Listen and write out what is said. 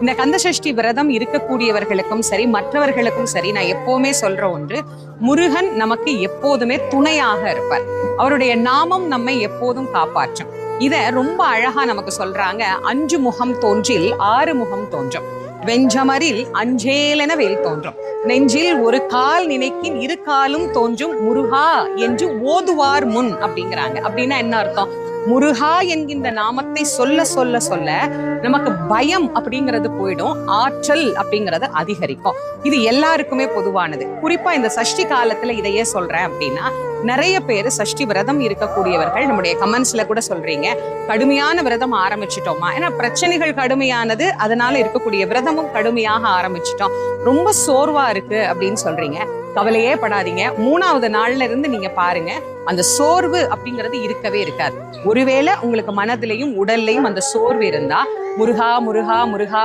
இந்த கந்தசஷ்டி விரதம் இருக்கக்கூடியவர்களுக்கும் சரி மற்றவர்களுக்கும் சரி நான் எப்பவுமே சொல்ற ஒன்று முருகன் நமக்கு எப்போதுமே துணையாக இருப்பார். அவருடைய நாமம் நம்மை எப்போதும் காப்பாற்றும். இத ரொம்ப அழகா நமக்கு சொல்றாங்க அஞ்சு முகம் தோன்றில் ஆறு முகம் தோன்றும். வெஞ்சமரில் அஞ்சேலென வெயில் தோன்றும். நெஞ்சில் ஒரு கால் நினைக்கின் இரு காலும் தோன்றும் முருகா என்று ஓதுவார் முன் அப்படிங்கிறாங்க. அப்படின்னா என்ன அர்த்தம்? முருகா என்கின்ற நாமத்தை சொல்ல சொல்ல சொல்ல நமக்கு பயம் அப்படிங்கிறது போயிடும். ஆற்றல் அப்படிங்கிறது அதிகரிக்கும். இது எல்லாருக்குமே பொதுவானது. குறிப்பா இந்த சஷ்டி காலத்துல இதையே சொல்றேன் அப்படின்னா நிறைய பேர் சஷ்டி விரதம் இருக்கக்கூடியவர்கள் நம்முடைய கமெண்ட்ஸ்ல கூட சொல்றீங்க கடுமையான விரதம் ஆரம்பிச்சிட்டோமா? ஏன்னா பிரச்சனைகள் கடுமையானது அதனால இருக்கக்கூடிய விரதமும் கடுமையாக ஆரம்பிச்சிட்டோம். ரொம்ப சோர்வா இருக்கு அப்படின்னு சொல்றீங்க. கவலையே படாதீங்க. மூணாவது நாள்ல இருந்து நீங்க பாருங்க அந்த சோர்வு அப்படிங்கிறது இருக்கவே இருக்காது. ஒருவேளை உங்களுக்கு மனதிலையும் உடல்லையும் அந்த சோர்வு இருந்தா முருகா முருகா முருகா